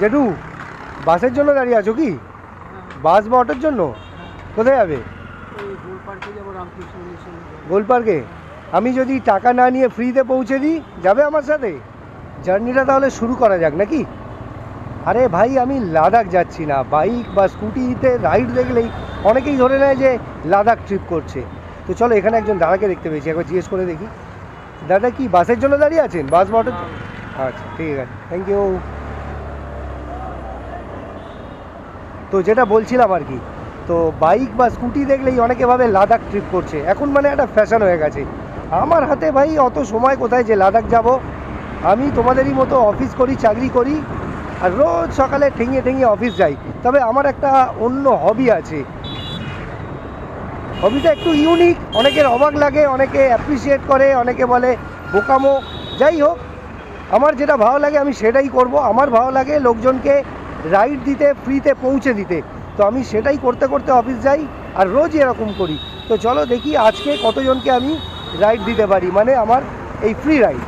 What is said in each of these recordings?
জেঠু বাসের জন্য দাঁড়িয়ে আছো কি? বাস বা অটোর জন্য? কোথায় যাবে? পার্কে গোল পার্কে আমি যদি টাকা না নিয়ে ফ্রিতে পৌঁছে দিই যাবে আমার সাথে? জার্নিটা তাহলে শুরু করা যাক নাকি? আরে ভাই আমি লাদাখ যাচ্ছি না। বাইক বা স্কুটিতে রাইড দেখলেই অনেকেই ধরে নেয় যে লাদাখ ট্রিপ করছে। তো চলো এখানে একজন দাদাকে দেখতে পেয়েছি। একবার জিজ্ঞেস করে দেখি। দাদা কি বাসের জন্য দাঁড়িয়ে আছেন? বাস বা অটোর আচ্ছা ঠিক আছে। থ্যাংক ইউ তো যেটা বলছিলাম আর কি, তো বাইক বা স্কুটি দেখলেই অনেকে ভাবে লাদাখ ট্রিপ করছে। এখন মানে একটা ফ্যাশন হয়ে গেছে। আমার হাতে ভাই অত সময় কোথায় যে লাদাখ যাব? আমি তোমাদেরই মতো অফিস করি, চাকরি করি, আর রোজ সকালে ঠেঙিয়ে ঠেঙিয়ে অফিস যাই। তবে আমার একটা অন্য হবি আছে। হবিটা একটু ইউনিক অনেকের অবাক লাগে, অনেকে অ্যাপ্রিসিয়েট করে, অনেকে বলে বোকামো। যাই হোক, আমার যেটা ভালো লাগে আমি সেটাই করব। আমার ভালো লাগে লোকজনকে রাইড দিতে ফ্রিতে পৌঁছে দিতে। তো আমি সেটাই করতে করতে অফিস যাই আর রোজ এরকম করি। তো চলো দেখি আজকে কতজনকে আমি রাইড দিতে পারি। মানে আমার এই ফ্রি রাইড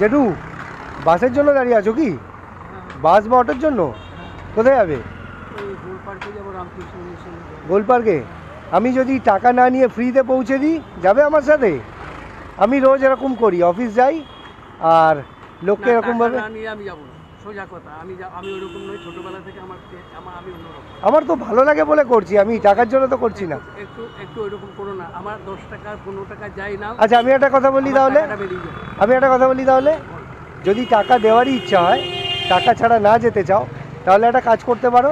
জেঠু, বাসের জন্য দাঁড়িয়ে আছো কি? বাস বা অটোর জন্য? কোথায় যাবে? গোল পার্কে আমি যদি টাকা না নিয়ে ফ্রিতে পৌঁছে দিই যাবে আমার সাথে? আমি রোজ এরকম করি অফিস যাই আর লোককে এরকমভাবে টাকা না নিয়ে আমি যাব সোজা কথা আমি আমি ওরকম নই ছোটবেলা থেকে আমার আমি অন্যরকম। আমার তো ভালো লাগে বলে করছি আমি টাকার জন্য তো করছি না। একটু একটু ওইরকম করো না আমার দশ টাকা পনেরো টাকা যাই না আচ্ছা আমি একটা কথা বলি তাহলে? আমি একটা কথা বলি তাহলে? যদি টাকা দেওয়ারই ইচ্ছা হয় টাকা ছাড়া না যেতে চাও তাহলে একটা কাজ করতে পারো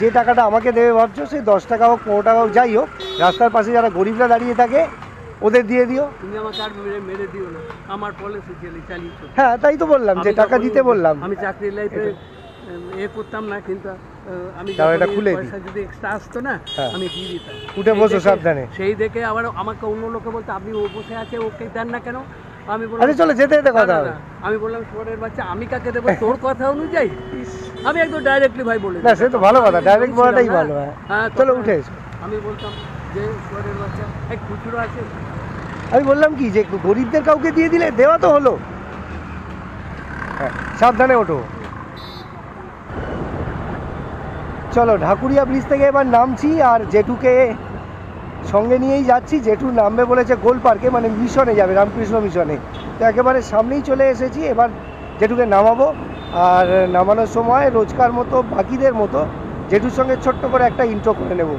যে টাকাটা আমাকে দেবে ভাবছ সেই দশ টাকা হোক পনেরো টাকা হোক যাই হোক রাস্তার পাশে যারা গরিবরা দাঁড়িয়ে থাকে ওদের দিয়ে দিও। তুমি আমাকে আর মেরে মেরে দিও না। আমার পলিসি হ্যাঁ তাই তো বললাম যে টাকা দিতে বললাম। আমি চাকরি লাইফে এ করতাম না কিন্তু আমি এটা খুলে দিই। যদি এক্সট্রা আসতো না হ্যাঁ। আমি দিয়ে দিতাম। উঠে সেই বসো সাবধানে। সেই দেখে আবার আমাকে অন্য লোকে বলতো আপনি ও বসে আছে ওকে দেন না কেন? আমি বললাম চলো যেতে যেতে কথা আমি বললাম বাচ্চা আমি কাকে দেবো? তোর কথা অনুযায়ী? আমি একদম ডাইরেক্টলি ভাই বলে না সে তো ভালো কথা ডাইরেক্ট বলাটাই। ভালো হ্যাঁ হ্যাঁ, চলো উঠে এসো। আমি বলতাম যে শুয়ারের বাচ্চা এক খুচরো আছে? আমি বললাম কি যে গরিবদের কাউকে দিয়ে দিলে দেওয়া তো হলো। হ্যাঁ সাবধানে ওঠো। চলো ঢাকুরিয়া ব্রিজ থেকে এবার নামছি আর জেঠুকে সঙ্গে নিয়েই যাচ্ছি। জেঠু নামবে বলেছে গোল পার্কে মানে মিশনে যাবে রামকৃষ্ণ মিশনে। তো একেবারে সামনেই চলে এসেছি এবার জেঠুকে নামাবো। আর নামানোর সময় রোজকার মতো বাকিদের মতো জেঠুর সঙ্গে ছোট্ট করে একটা ইন্ট্রো করে নেব।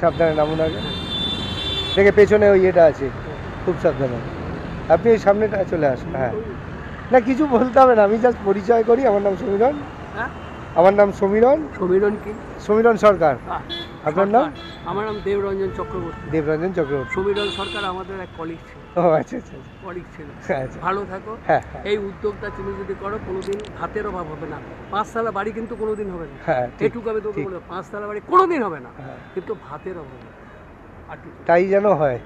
সাবধানে নামুন আগে। দেখে পেছনে ওই ইয়েটা আছে খুব সাবধানে। আপনি ওই সামনেটা চলে আসুন হ্যাঁ। না কিছু বলতে হবে না আমি জাস্ট পরিচয় করি আমার নাম সমীরণ। হ্যাঁ? আমার নাম সমীরণ। সমীরণ কি? সমীরণ সরকার। আপনার নাম? আমার নাম দেবরঞ্জন চক্রবর্তী। দেবরঞ্জন চক্রবর্তী। সমীরণ সরকার আমাদের এক কলিগ ছিল। ও আচ্ছা আচ্ছা আচ্ছা। কলিগ ছিল। আচ্ছা ভালো থাকো। হ্যাঁ হ্যাঁ। এই উদ্যোগটা তুমি যদি করো কোনোদিন ভাতের অভাব হবে না। পাঁচতলা বাড়ি কিন্তু কোনোদিন হবে না। হ্যাঁ এটুকু আমি তোকে। বলব পাঁচতলা বাড়ি কোনোদিন হবে না। কিন্তু ভাতের অভাব। তাই যেন হয়।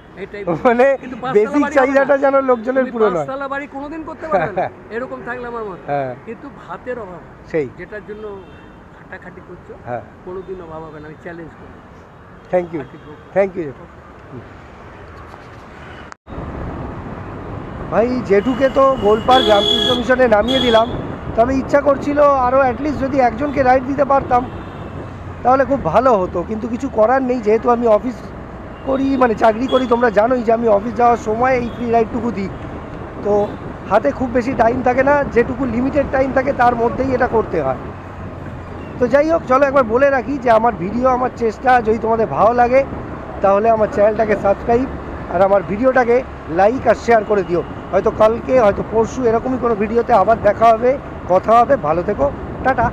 মানে বেসিক চাহিদাটা যেন লোকজনের পূরণ হয়। পাঁচতলা বাড়ি কোনোদিন করতে পারবে না। এরকম থাকলে আমার মত। কিন্তু ভাতের অভাব। সেই। যেটার জন্য খাটাখাটি করছ হ্যাঁ। কোনোদিন অভাব হবে না। আমি চ্যালেঞ্জ করি থ্যাংক ইউ। থ্যাংক ইউ ভাই, জেঠুকে তো গোলপার্ক রামকৃষ্ণ মিশনে নামিয়ে দিলাম। তবে ইচ্ছা করছিল আরও অ্যাটলিস্ট যদি একজনকে রাইড দিতে পারতাম, তাহলে খুব ভালো হতো। কিন্তু কিছু করার নেই, যেহেতু আমি অফিস করি মানে চাকরি করি, তোমরা জানোই যে আমি অফিস যাওয়ার সময় এই ফ্রি রাইডটুকু দিই। তো হাতে খুব বেশি টাইম থাকে না, যেটুকু লিমিটেড টাইম থাকে, তার মধ্যেই এটা করতে হয়। তো যাই হোক, চলো একবার বলে রাখি যে আমার ভিডিও আমার চেষ্টা, যদি তোমাদের ভালো লাগে, তাহলে আমার চ্যানেলটাকে সাবস্ক্রাইব আর আমার ভিডিওটাকে লাইক আর শেয়ার করে দিও। হয়তো কালকে, হয়তো পরশু এরকমই কোনো ভিডিওতে আবার দেখা হবে, কথা হবে। ভালো থেকো, টাটা।